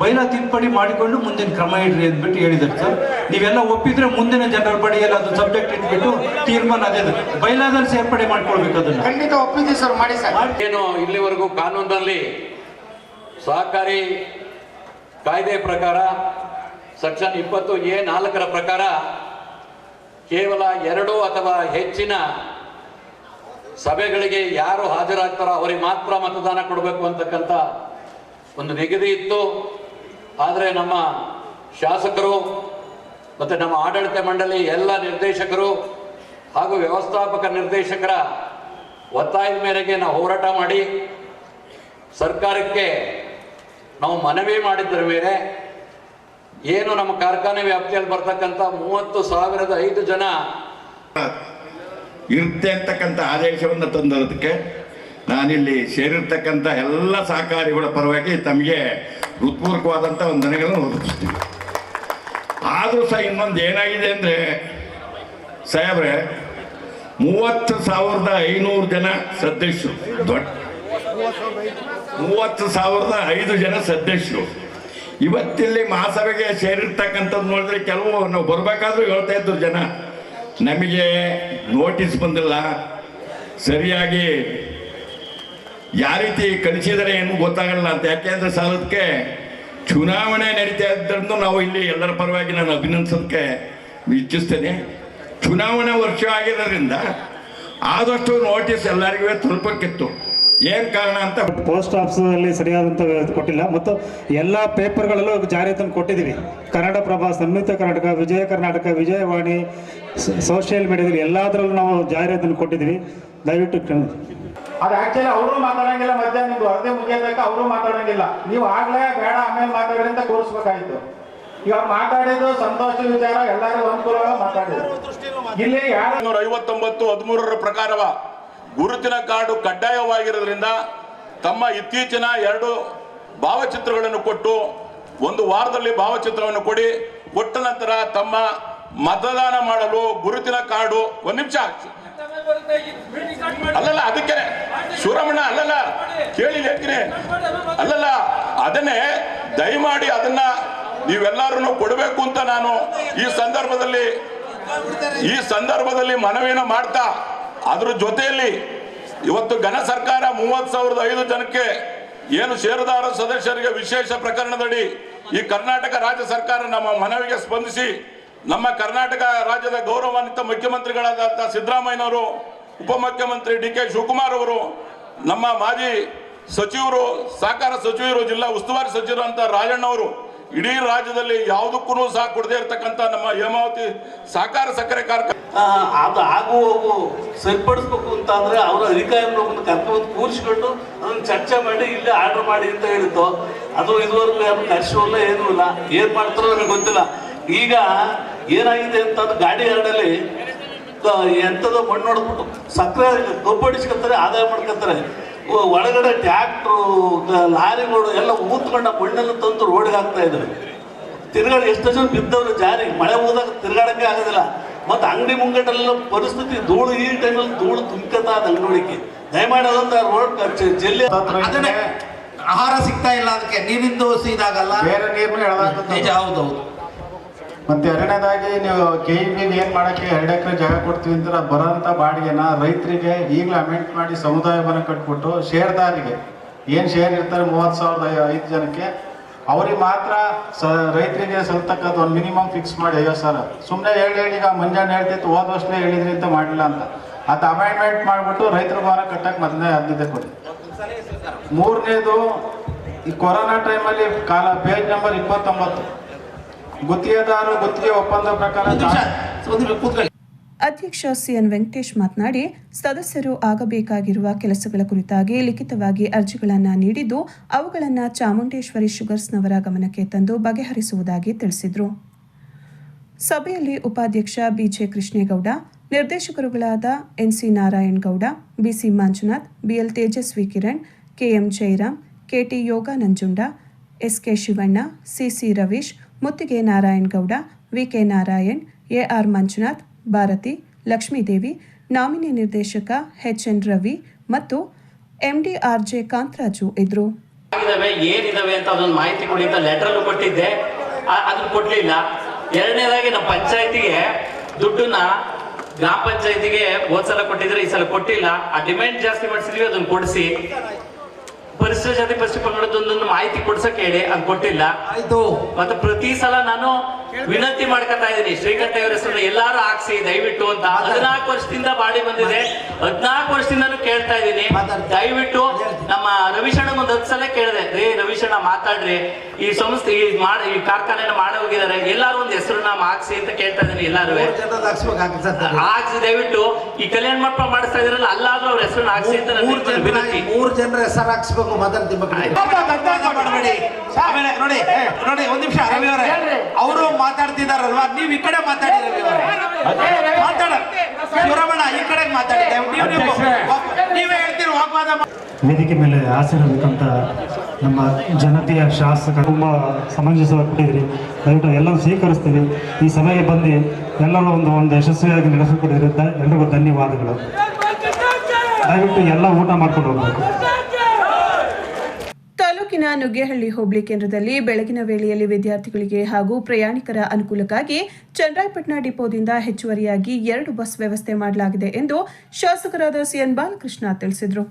ಬೈಲಾ ತಿದ್ದುಪಡಿ ಮಾಡಿಕೊಂಡು ಮುಂದಿನ ಕ್ರಮ ಇಡ್ರಿ ಅಂದ್ಬಿಟ್ಟು ಹೇಳಿದ್ದಾರೆ ಸರ್. ನೀವೆಲ್ಲ ಒಪ್ಪಿದ್ರೆ ಮುಂದಿನ ಜನರ ಬಾಡಿಯಲ್ಲಿ ಅದು ಸಬ್ಜೆಕ್ಟ್ ಇಟ್ಬಿಟ್ಟು ತೀರ್ಮಾನ ಅದೇ ಬೈಲಾದಲ್ಲಿ ಸೇರ್ಪಡೆ ಮಾಡ್ಕೊಳ್ಬೇಕು ಅದನ್ನ. ಖಂಡಿತ ಒಪ್ಪಿದ್ದೀವಿ ಸರ್ ಮಾಡಿ ಸರ್. ಏನು ಇಲ್ಲಿವರೆಗೂ ಕಾನೂನಲ್ಲಿ ಸಹಕಾರಿ ಕಾಯ್ದೆ ಪ್ರಕಾರ ಸೆಕ್ಷನ್ ಇಪ್ಪತ್ತು ಎ ನಾಲ್ಕರ ಪ್ರಕಾರ ಕೇವಲ ಎರಡು ಅಥವಾ ಹೆಚ್ಚಿನ ಸಭೆಗಳಿಗೆ ಯಾರು ಹಾಜರಾಗ್ತಾರೋ ಅವರಿಗೆ ಮಾತ್ರ ಮತದಾನ ಕೊಡಬೇಕು ಅಂತಕ್ಕಂಥ ಒಂದು ನಿಗದಿ ಇತ್ತು. ಆದರೆ ನಮ್ಮ ಶಾಸಕರು ಮತ್ತು ನಮ್ಮ ಆಡಳಿತ ಮಂಡಳಿ ಎಲ್ಲ ನಿರ್ದೇಶಕರು ಹಾಗೂ ವ್ಯವಸ್ಥಾಪಕ ನಿರ್ದೇಶಕರ ಒತ್ತಾಯದ ಮೇರೆಗೆ ನಾವು ಹೋರಾಟ ಮಾಡಿ ಸರ್ಕಾರಕ್ಕೆ ನಾವು ಮನವಿ ಮಾಡಿದ್ದರ ಮೇಲೆ ಏನು ನಮ್ಮ ಕಾರ್ಖಾನೆ ವ್ಯಾಪ್ತಿಯಲ್ಲಿ ಬರ್ತಕ್ಕಂಥ ಮೂವತ್ತು ಸಾವಿರದ ಐದು ಜನ ಇರುತ್ತೆ ಅಂತಕ್ಕಂಥ ಆದೇಶವನ್ನು ತಂದದಕ್ಕೆ ನಾನಿಲ್ಲಿ ಸೇರಿರ್ತಕ್ಕಂಥ ಎಲ್ಲ ಸಹಕಾರಿಗಳ ಪರವಾಗಿ ತಮಗೆ ಹೃತ್ಪೂರ್ವಕವಾದಂಥ ವಂದನೆಗಳನ್ನು ಒದಗಿಸ್ತೀವಿ ಆದರೂ ಸಹ ಇನ್ನೊಂದು ಏನಾಗಿದೆ ಅಂದರೆ, ಸಾಹೇಬ್ರೆ, ಮೂವತ್ತು ಸಾವಿರದ ಐನೂರು ಜನ ಸದಸ್ಯರು, ದೊಡ್ಡ ಮೂವತ್ತು ಸಾವಿರದ ಐದು ಜನ ಸದಸ್ಯರು. ಇವತ್ತಿಲ್ಲಿ ಮಹಾಸಭೆಗೆ ಸೇರಿರ್ತಕ್ಕಂಥದ್ದು ನೋಡಿದ್ರೆ ಕೆಲವು ನಾವು ಬರಬೇಕಾದ್ರೂ ಹೇಳ್ತಾ ಇದ್ರು ಜನ. ನಮಗೆ ನೋಟಿಸ್ ಬಂದಿಲ್ಲ. ಸರಿಯಾಗಿ ಯಾವ ರೀತಿ ಕಳಿಸಿದರೆ ಏನು ಗೊತ್ತಾಗಲ್ಲ ಅಂತ. ಯಾಕೆಂದ್ರೆ ಸಾಲದಕ್ಕೆ ಚುನಾವಣೆ ನಡೀತಾ ಇದ್ದರಿಂದ ನಾವು ಇಲ್ಲಿ ಎಲ್ಲರ ಪರವಾಗಿ ನಾನು ಅಭಿನಂದಿಸೋದಕ್ಕೆ ಇಚ್ಛಿಸ್ತೇನೆ. ಚುನಾವಣೆ ವರ್ಷ ಆಗಿರೋದ್ರಿಂದ ಆದಷ್ಟು ನೋಟಿಸ್ ಎಲ್ಲರಿಗೂ ತಲುಪಕ್ಕಿತ್ತು. ಏನು ಕಾರಣ ಅಂತ ಪೋಸ್ಟ್ ಆಫೀಸಲ್ಲಿ ಸರಿಯಾದಂತ ಕೊಟ್ಟಿಲ್ಲ. ಮತ್ತು ಎಲ್ಲ ಪೇಪರ್ಗಳಲ್ಲೂ ಜಾರಿಯಾತಿಯನ್ನು ಕೊಟ್ಟಿದ್ದೀವಿ. ಕನ್ನಡಪ್ರಭ ಸಂಯುಕ್ತ ಕರ್ನಾಟಕ, ವಿಜಯ ಕರ್ನಾಟಕ, ವಿಜಯವಾಣಿ ಸೋಷಿಯಲ್ ಮೀಡಿಯಾದಲ್ಲಿ ಎಲ್ಲದರಲ್ಲೂ ನಾವು ಜಾಹೀರಾತನ್ನು ಕೊಟ್ಟಿದ್ದೀವಿ. ದಯವಿಟ್ಟು ಅದು ಆಕ್ಚುಲಿ ಅವರು ಮಾತಾಡಂಗಿಲ್ಲ ಮಧ್ಯಾಹ್ನ ನಿಮ್ದು ವರದಿ ತನಕ ಅವರು ಮಾತಾಡಂಗಿಲ್ಲ. ನೀವು ಆಗ್ಲೇ ಬೇಡ, ಆಮೇಲೆ ಮಾತಾಡಿದ್ರೆ ಅಂತ ತೋರಿಸ್ಬೇಕಾಯ್ತು ಈಗ ಅವ್ರು ಸಂತೋಷ ವಿಚಾರ ಎಲ್ಲರೂ ಅನುಕೂಲ ಮಾತಾಡಿದ್ರು. ಇಲ್ಲಿ ಯಾರು ಐವತ್ತೊಂಬತ್ತು ಹದಿಮೂರರ ಪ್ರಕಾರವ ಗುರುತಿನ ಕಾರ್ಡು ಕಡ್ಡಾಯವಾಗಿರೋದ್ರಿಂದ ತಮ್ಮ ಇತ್ತೀಚಿನ ಎರಡು ಭಾವಚಿತ್ರಗಳನ್ನು ಕೊಟ್ಟು ಒಂದು ವಾರದಲ್ಲಿ ಭಾವಚಿತ್ರವನ್ನು ಕೊಡಿ, ಕೊಟ್ಟ ನಂತರ ತಮ್ಮ ಮತದಾನ ಮಾಡಲು ಗುರುತಿನ ಕಾರ್ಡು ಒಂದು ನಿಮಿಷ ಅಲ್ಲಲ್ಲ, ಅದಕ್ಕೆ ಶಿವರಾಮಣ್ಣ ಅಲ್ಲಲ್ಲ, ಕೇಳಿ ಹೇಳ್ತೀನಿ. ಅಲ್ಲಲ್ಲ, ಅದನ್ನೇ ದಯಮಾಡಿ ಅದನ್ನ ನೀವೆಲ್ಲರೂ ಕೊಡಬೇಕು ಅಂತ ನಾನು ಈ ಸಂದರ್ಭದಲ್ಲಿ ಈ ಸಂದರ್ಭದಲ್ಲಿ ಮನವಿನ ಮಾಡ್ತಾ, ಅದ್ರ ಜೊತೆಯಲ್ಲಿ ಇವತ್ತು ಘನ ಸರ್ಕಾರ ಮೂವತ್ ಸಾವಿರದ ಐದು ಜನಕ್ಕೆ ಏನು ಷೇರುದಾರ ಸದಸ್ಯರಿಗೆ ವಿಶೇಷ ಪ್ರಕರಣದಡಿ ಈ ಕರ್ನಾಟಕ ರಾಜ್ಯ ಸರ್ಕಾರ ನಮ್ಮ ಮನವಿಗೆ ಸ್ಪಂದಿಸಿ ನಮ್ಮ ಕರ್ನಾಟಕ ರಾಜ್ಯದ ಗೌರವಾನ್ವಿತ ಮುಖ್ಯಮಂತ್ರಿಗಳಾದಂಥ ಸಿದ್ದರಾಮಯ್ಯನವರು, ಉಪಮುಖ್ಯಮಂತ್ರಿ ಡಿ ಕೆ ಶಿವಕುಮಾರ್ ಅವರು, ನಮ್ಮ ಮಾಜಿ ಸಚಿವರು, ಸಹಕಾರ ಸಚಿವರು, ಜಿಲ್ಲಾ ಉಸ್ತುವಾರಿ ಸಚಿವರು ಅಂತ ರಾಜಣ್ಣ ಅವರು ಇಡೀ ರಾಜ್ಯದಲ್ಲಿ ಯಾವುದಕ್ಕೂ ಸಹ ಕೊಡದೇ ಇರತಕ್ಕಂಥ ನಮ್ಮ ಹೇಮಾವತಿ ಸಹಕಾರ ಸಕ್ಕರೆ ಕಾರ್ಖಾನೆ. ಅದು ಆಗು ಹೋಗು ಸರಿಪಡಿಸ್ಬೇಕು ಅಂತ ಅಂದ್ರೆ ಅವರ ಅಧಿಕಾರಿಗಳನ್ನು ಕರ್ಕೊಂಡು ಕೂರಿಸ್ಕೊಂಡು ಅದನ್ನು ಚರ್ಚೆ ಮಾಡಿ ಇಲ್ಲೇ ಆರ್ಡರ್ ಮಾಡಿ ಅಂತ ಹೇಳಿದ್ದು. ಅದು ಇದುವರೆಗೂ ಯಾರು ಏನೂ ಇಲ್ಲ. ಏನ್ ಮಾಡ್ತಾರೋ ನನಗೆ ಗೊತ್ತಿಲ್ಲ. ಈಗ ಏನಾಗಿದೆ ಅಂತ ಗಾಡಿ ಎರಡಲ್ಲಿ ಎಂಥದೋ ಮಣ್ಣು ಹೊಡೆದ್ಬಿಟ್ಟು ಸಕ್ಕರೆ ಕಬ್ಬಡಿಸ್ಕೊತಾರೆ ಆದಾಯ ಮಾಡ್ಕೊತಾರೆ. ಒಳಗಡೆ ಟ್ಯಾಕ್ಟ್ರು ಲಾರಿಗಳು ಎಲ್ಲ ಊತ್ಕೊಂಡ ಮಣ್ಣನ್ನು ತಂದು ರೋಡ್ಗೆ ಹಾಕ್ತಾ ಇದ್ದಾರೆ. ತಿರ್ಗಾಡಿ ಎಷ್ಟೋ ಜನ ಬಿದ್ದವರು ಜಾರಿ ಮಳೆ ಹೋದಾಗ ತಿರ್ಗಾಡಕ್ಕೆ ಆಗೋದಿಲ್ಲ. ಮತ್ತು ಅಂಗಡಿ ಮುಂಗಡೆಲ್ಲ ಪರಿಸ್ಥಿತಿ ಧೂಳು ಈ ಟೈಮಲ್ಲಿ ಧೂಳು ತುಂಬ್ಕತ್ತ ಅದ ಅಂಗಡಿಗೆ. ದಯಮಾಡಿ ಅದೊಂದು ರೋಡ್ ಜಲ್ಲಿ ಅದನ್ನೇ ಆಹಾರ ಸಿಗ್ತಾ ಇಲ್ಲ ಅದಕ್ಕೆ ನೀರಿಂದು ಇದಾಗಲ್ಲ. ಬೇರೆ ನೀರು ಎಳೆದಾಗ್ತದೆ ನಿಜ ಹೌದೌದು. ಮತ್ತೆ ಎರಡನೇದಾಗಿ ನೀವು ಕೆ ಇ ಬಿಗೆ ಏನು ಮಾಡಕ್ಕೆ ಎರಡು ಎಕರೆ ಜಾಗ ಕೊಡ್ತೀವಿ ಅಂತ ಬರೋಂಥ ಬಾಡಿಗೆನ ರೈತರಿಗೆ ಈಗಲೇ ಅಮೆಂಟ್ ಮಾಡಿ ಸಮುದಾಯ ಭವನ ಕಟ್ಬಿಟ್ಟು ಶೇರ್ದಾರಿಗೆ ಏನು ಶೇರ್ ಇರ್ತಾರೆ ಮೂವತ್ತು ಸಾವಿರದ ಐದು ಜನಕ್ಕೆ, ಅವ್ರಿಗೆ ಮಾತ್ರ ಸ ರೈತರಿಗೆ ಸಲ್ತಕ್ಕಂಥ ಒಂದು ಮಿನಿಮಮ್ ಫಿಕ್ಸ್ ಮಾಡಿ ಐವತ್ತು ಸಾವಿರ ಸುಮ್ಮನೆ ಹೇಳಿ ಹೇಳಿ ಈಗ ಮುಂಜಾನೆ ಹೇಳ್ತಿತ್ತು, ಹೋದ ವರ್ಷನೇ ಹೇಳಿದ್ರಿ ಅಂತ ಮಾಡಿಲ್ಲ ಅಂತ. ಅದು ಅಮೆಂಡ್ಮೆಂಟ್ ಮಾಡಿಬಿಟ್ಟು ರೈತರ ಭಾರ ಕಟ್ಟಕ್ಕೆ ಮೊದಲನೇ ಆದ್ಯತೆ ಕೊಡಿ. ಮೂರನೇದು ಈ ಕೊರೋನಾ ಟೈಮಲ್ಲಿ ಕಾಲ ಪೇಜ್ ನಂಬರ್ ಇಪ್ಪತ್ತೊಂಬತ್ತು. ಗುತ್ತಿಗೆದಾರರು ಗುತ್ತಿಗೆ ಒಪ್ಪಂದ ಪ್ರಕಾರ ಕೂತ್ಕೊಳ್ಳಿ. ಅಧ್ಯಕ್ಷ ಸಿಎನ್ ವೆಂಕಟೇಶ್ ಮಾತನಾಡಿ ಸದಸ್ಯರು ಆಗಬೇಕಾಗಿರುವ ಕೆಲಸಗಳ ಕುರಿತಾಗಿ ಲಿಖಿತವಾಗಿ ಅರ್ಜಿಗಳನ್ನು ನೀಡಿದ್ದು ಅವುಗಳನ್ನು ಚಾಮುಂಡೇಶ್ವರಿ ಶುಗರ್ಸ್ನವರ ಗಮನಕ್ಕೆ ತಂದು ಬಗೆಹರಿಸುವುದಾಗಿ ತಿಳಿಸಿದರು. ಸಭೆಯಲ್ಲಿ ಉಪಾಧ್ಯಕ್ಷ B J Krishnegowda ನಿರ್ದೇಶಕರುಗಳಾದ N C Narayanagowda B C Manjunath B L Tejaswi Kiran K M Jayaram K T Yoga Nanjunda S K Shivanna C C Ravish Muttige Narayan Gowda V K Narayan A R Manjunath, Bharathi Lakshmidevi nominee ನಿರ್ದೇಶಕ H N Ravi ಮತ್ತು M D R J Kantharaju ಇದ್ರು. ಏನಿದಾವೆ ಅಂತ ಅದೊಂದು ಮಾಹಿತಿ ಕೊಡಿ ಅಂತ ಲೆಟರ್ಲು ಕೊಟ್ಟಿದ್ದೆ. ಅದನ್ನು ಕೊಡ್ಲಿಲ್ಲ. ಎರಡನೇದಾಗಿ ನಮ್ಮ ಪಂಚಾಯತಿಗೆ ದುಡ್ಡನ್ನ ಗ್ರಾಮ ಪಂಚಾಯತಿಗೆ ಹೋದ್ಸಲ ಕೊಟ್ಟಿದ್ರೆ ಈ ಸಲ ಕೊಟ್ಟಿಲ್ಲ. ಆ ಡಿಮ್ಯಾಂಡ್ ಜಾಸ್ತಿ ಮಾಡಿಸಿದ್ವಿ, ಅದನ್ನು ಕೊಡಿಸಿ. ಪರಿಶಿಷ್ಟ ಜಾತಿ ಪರಿಶಿಷ್ಟ ಒಂದೊಂದು ಮಾಹಿತಿ ಕೊಡ್ಸಕ್ ಹೇಳಿ ಅದು ಕೊಟ್ಟಿಲ್ಲ. ಆಯ್ತು. ಮತ್ತೆ ಪ್ರತಿ ಸಲ ನಾನು ವಿನಂತಿ ಮಾಡ್ಕೊತಾ ಇದೀನಿ ಶ್ರೀಕಂಠ ಹೆಸರು ಹೆಸರನ್ನ ಎಲ್ಲಾರು ಹಾಕ್ಸಿ ದಯವಿಟ್ಟು ಅಂತ ಹದಿನಾಲ್ಕು ವರ್ಷದಿಂದ ಬಾಡಿ ಬಂದಿದೆ. ಹದಿನಾಲ್ಕು ವರ್ಷದಿಂದನೂ ಕೇಳ್ತಾ ಇದೀನಿ ದಯವಿಟ್ಟು ನಮ್ಮ ರವಿಶಣ್ಣ ಒಂದ್ ಹತ್ತು ಸಲ ಕೇಳಿದೆ. ರೇ ರವಿಶಣ್ಣ ಮಾತಾಡ್ರಿ. ಈ ಸಂಸ್ಥೆ ಈ ಮಾಡ ಈ ಕಾರ್ಖಾನೆನ ಮಾಡಿ ಹೋಗಿದ್ದಾರೆ. ಎಲ್ಲಾರು ಒಂದ್ ಹೆಸರನ್ನ ಹಾಕ್ಸಿ ಅಂತ ಕೇಳ್ತಾ ಇದೀನಿ ಎಲ್ಲಾರು ಹಾಕ್ಸಿ ದಯವಿಟ್ಟು ಈ ಕಲ್ಯಾಣ ಮಂಟಪ ಮಾಡಿಸ್ತಾ ಇದ್ರಲ್ಲ ಅಲ್ಲಾದ್ರೂ ಅವ್ರ ಹೆಸರನ್ನ ಹಾಕ್ಸಿ ಅಂತ ನನ್ನ ಮೂರ್ ಜನ ವಿನಂತಿ. ಮೂರ್ ಜನರ ಹೆಸರು ಹಾಕ್ಸ್ಬೇಕು ಮಾತಾಡ್ತಿ ನೋಡಿ. ನೋಡಿ. ಒಂದ್ ನಿಮಿಷ ರವಿ ಅವರೇ. ಅವರು ಮಾತಾಡ್ತಿದಾರಲ್ವಾ? ನೀವ್ ಈ ಕಡೆ ಮಾತಾಡಿ ರವಿ ಅವರೇ ಮಾತಾಡ. ಶಿವರಮಣ ಈ ಕಡೆ ನೀವು ನೀವು ಹೇಳ್ತೀರಿ ವಾಗ್ವಾದ ವೇದಿಕೆ ಮೇಲೆ ಹಾಸಿರಬೇಕಂತ ನಮ್ಮ ಜನತೆಯ ಶಾಸಕ ತುಂಬಾ ಸಮಂಜಸವಾಗಿ ಕೊಟ್ಟಿದ್ರಿ ದಯವಿಟ್ಟು ಎಲ್ಲರೂ ಸ್ವೀಕರಿಸ್ತೀವಿ ಈ ಸಭೆಗೆ ಬಂದು ಎಲ್ಲರೂ ಒಂದು ಒಂದು ಯಶಸ್ವಿಯಾಗಿ ನಡೆಸಿಕೊಟ್ಟಿದ್ರೆ ದ- ಎಲ್ರಿಗೂ ಧನ್ಯವಾದಗಳು. ದಯವಿಟ್ಟು ಎಲ್ಲ ಊಟ ಮಾಡ್ಕೊಂಡು ಹೋಗ್ಬೇಕು. ತಾಲೂಕಿನ ನುಗ್ಗೇಹಳ್ಳಿ ಹೋಬಳಿ ಕೇಂದ್ರದಲ್ಲಿ ಬೆಳಗಿನ ವೇಳೆಯಲ್ಲಿ ವಿದ್ಯಾರ್ಥಿಗಳಿಗೆ ಹಾಗೂ ಪ್ರಯಾಣಿಕರ ಅನುಕೂಲಕ್ಕಾಗಿ ಚಂದ್ರಾಯಪಟ್ಟಣ ಡಿಪೋದಿಂದ ಹೆಚ್ಚುವರಿಯಾಗಿ ಎರಡು ಬಸ್ ವ್ಯವಸ್ಥೆ ಮಾಡಲಾಗಿದೆ ಎಂದು ಶಾಸಕರಾದ ಸಿಎನ್ ಬಾಲಕೃಷ್ಣ ತಿಳಿಸಿದರು.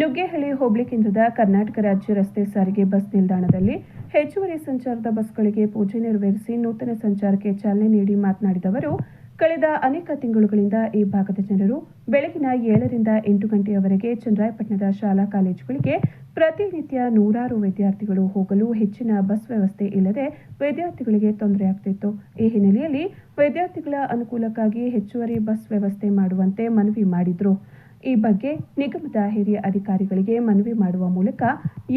ನುಗ್ಗೇಹಳ್ಳಿ ಹೋಬಳಿ ಕೇಂದ್ರದ ಕರ್ನಾಟಕ ರಾಜ್ಯ ರಸ್ತೆ ಸಾರಿಗೆ ಬಸ್ ನಿಲ್ದಾಣದಲ್ಲಿ ಹೆಚ್ಚುವರಿ ಸಂಚಾರದ ಬಸ್ಗಳಿಗೆ ಪೂಜೆ ನೆರವೇರಿಸಿ ನೂತನ ಸಂಚಾರಕ್ಕೆ ಚಾಲನೆ ನೀಡಿ ಮಾತನಾಡಿದ ಅವರು ಕಳೆದ ಅನೇಕ ತಿಂಗಳುಗಳಿಂದ ಈ ಭಾಗದ ಜನರು ಬೆಳಗಿನ ಏಳರಿಂದ ಎಂಟು ಗಂಟೆಯವರೆಗೆ ಚಂದ್ರಾಯಪಟ್ಟಣದ ಶಾಲಾ ಕಾಲೇಜುಗಳಿಗೆ ಪ್ರತಿನಿತ್ಯ ನೂರಾರು ವಿದ್ಯಾರ್ಥಿಗಳು ಹೋಗಲು ಹೆಚ್ಚಿನ ಬಸ್ ವ್ಯವಸ್ಥೆ ಇಲ್ಲದೆ ವಿದ್ಯಾರ್ಥಿಗಳಿಗೆ ತೊಂದರೆಯಾಗ್ತಿತ್ತು ಈ ಹಿನ್ನೆಲೆಯಲ್ಲಿ ವಿದ್ಯಾರ್ಥಿಗಳ ಅನುಕೂಲಕ್ಕಾಗಿ ಹೆಚ್ಚುವರಿ ಬಸ್ ವ್ಯವಸ್ಥೆ ಮಾಡುವಂತೆ ಮನವಿ ಮಾಡಿದ್ರು. ಈ ಬಗ್ಗೆ ನಿಗಮದ ಹಿರಿಯ ಅಧಿಕಾರಿಗಳಿಗೆ ಮನವಿ ಮಾಡುವ ಮೂಲಕ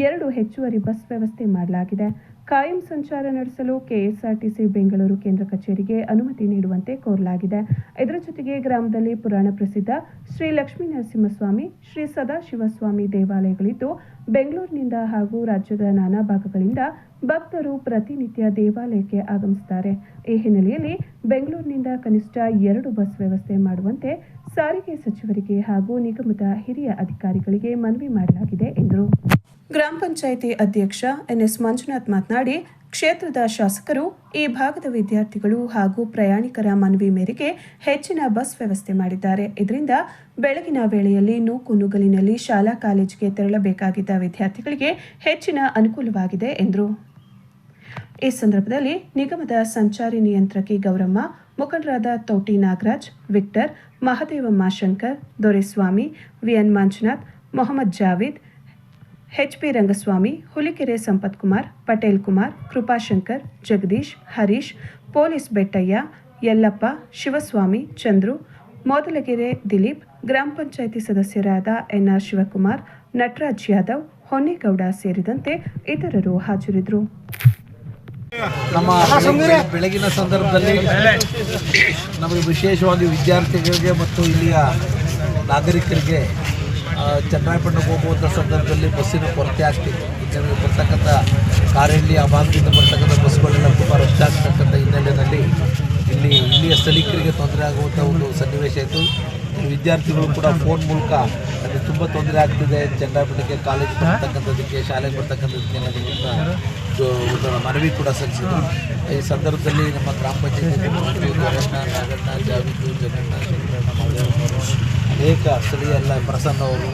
ಎರಡು ಹೆಚ್ಚುವರಿ ಬಸ್ ವ್ಯವಸ್ಥೆ ಮಾಡಲಾಗಿದೆ. ಕಾಯಂ ಸಂಚಾರ ನಡೆಸಲು ಕೆಎಸ್ಆರ್ಟಿಸಿ ಬೆಂಗಳೂರು ಕೇಂದ್ರ ಕಚೇರಿಗೆ ಅನುಮತಿ ನೀಡುವಂತೆ ಕೋರಲಾಗಿದೆ. ಇದರ ಜೊತೆಗೆ ಗ್ರಾಮದಲ್ಲಿ ಪುರಾಣ ಪ್ರಸಿದ್ಧ ಶ್ರೀ ಲಕ್ಷ್ಮೀ ನರಸಿಂಹಸ್ವಾಮಿ, ಶ್ರೀ ಸದಾಶಿವಸ್ವಾಮಿ ದೇವಾಲಯಗಳಿದ್ದು, ಬೆಂಗಳೂರಿನಿಂದ ಹಾಗೂ ರಾಜ್ಯದ ನಾನಾ ಭಾಗಗಳಿಂದ ಭಕ್ತರು ಪ್ರತಿನಿತ್ಯ ದೇವಾಲಯಕ್ಕೆ ಆಗಮಿಸುತ್ತಾರೆ. ಈ ಹಿನ್ನೆಲೆಯಲ್ಲಿ ಬೆಂಗಳೂರಿನಿಂದ ಕನಿಷ್ಠ ಎರಡು ಬಸ್ ವ್ಯವಸ್ಥೆ ಮಾಡುವಂತೆ ಸಾರಿಗೆ ಸಚಿವರಿಗೆ ಹಾಗೂ ನಿಗಮದ ಹಿರಿಯ ಅಧಿಕಾರಿಗಳಿಗೆ ಮನವಿ ಮಾಡಲಾಗಿದೆ ಎಂದರು. ಗ್ರಾಮ ಪಂಚಾಯಿತಿ ಅಧ್ಯಕ್ಷ ಎನ್ ಎಸ್ ಮಂಜುನಾಥ್ ಮಾತನಾಡಿ, ಕ್ಷೇತ್ರದ ಶಾಸಕರು, ಈ ಭಾಗದ ವಿದ್ಯಾರ್ಥಿಗಳು ಹಾಗೂ ಪ್ರಯಾಣಿಕರ ಮನವಿ ಮೇರೆಗೆ ಹೆಚ್ಚಿನ ಬಸ್ ವ್ಯವಸ್ಥೆ ಮಾಡಿದ್ದಾರೆ. ಇದರಿಂದ ಬೆಳಗಿನ ವೇಳೆಯಲ್ಲಿ ನೂಕು ನುಗ್ಗಲಿನಲ್ಲಿ ಶಾಲಾ ಕಾಲೇಜಿಗೆ ತೆರಳಬೇಕಾಗಿದ್ದ ವಿದ್ಯಾರ್ಥಿಗಳಿಗೆ ಹೆಚ್ಚಿನ ಅನುಕೂಲವಾಗಿದೆ ಎಂದರು. ಈ ಸಂದರ್ಭದಲ್ಲಿ ನಿಗಮದ ಸಂಚಾರಿ ನಿಯಂತ್ರಕಿ ಗೌರಮ್ಮ, ಮುಖಂಡರಾದ Tauti Nagaraj, Victor Mahadevamma Shankar Doreswamy V N Manjunath, Mohammed Javeed H P Rangaswamy, Hulikere Sampath Kumar, Patel Kumar Krupashankar Jagadish, Harish, police Bettaiah, Yallappa, Shivaswamy, Chandru, Modalagere Dileep, ಗ್ರಾಮ ಪಂಚಾಯಿತಿ ಸದಸ್ಯರಾದ ಎನ್ಆರ್ ಶಿವಕುಮಾರ್, ನಟರಾಜ್ ಯಾದವ್, ಹೊನ್ನೇಗೌಡ ಸೇರಿದಂತೆ ಇತರರು ಹಾಜರಿದ್ದರು. ನಮ್ಮ ಬೆಳಗಿನ ಸಂದರ್ಭದಲ್ಲಿ ನಮಗೆ ವಿಶೇಷವಾಗಿ ವಿದ್ಯಾರ್ಥಿಗಳಿಗೆ ಮತ್ತು ಇಲ್ಲಿಯ ನಾಗರಿಕರಿಗೆ ಚನ್ನರಾಯಪಟ್ಟಣಕ್ಕೆ ಹೋಗುವಂಥ ಸಂದರ್ಭದಲ್ಲಿ ಬಸ್ಸಿನ ಕೊರತೆ ಆಗ್ತಿತ್ತು ಜನರಿಗೆ ಬರ್ತಕ್ಕಂಥ ಕಾರಲ್ಲಿ ಆ ಭಾಗದಿಂದ ಬರ್ತಕ್ಕಂಥ ಬಸ್ಗಳೆಲ್ಲ ತುಂಬ ರದ್ದಾಗ್ತಕ್ಕಂಥ ಹಿನ್ನೆಲೆಯಲ್ಲಿ ಇಲ್ಲಿ ಇಲ್ಲಿಯ ಸ್ಥಳೀಕರಿಗೆ ತೊಂದರೆ ಆಗುವಂಥ ಒಂದು ಸನ್ನಿವೇಶ ಇತ್ತು. ವಿದ್ಯಾರ್ಥಿಗಳು ಕೂಡ ಫೋನ್ ಮೂಲಕ ಅಲ್ಲಿ ತುಂಬ ತೊಂದರೆ ಆಗ್ತಿದೆ. ಚನ್ನರಾಯಪಟ್ಟಣಕ್ಕೆ ಕಾಲೇಜ್ ಬರ್ತಕ್ಕಂಥದ್ದಕ್ಕೆ ಶಾಲೆಗೆ ಒಂದು ಮನವಿ ಕೂಡ ಸಲ್ಲಿಸಿದ್ರು. ಈ ಸಂದರ್ಭದಲ್ಲಿ ನಮ್ಮ ಗ್ರಾಮ ಪಂಚಾಯತಿ ನಾಗಣ್ಣ ಜಾವಿದು ಜಗಣ್ಣ ಶಂಕರಣ್ಣ ಅನೇಕ ಸ್ಥಳೀಯ ಪ್ರಸನ್ನ ಅವರು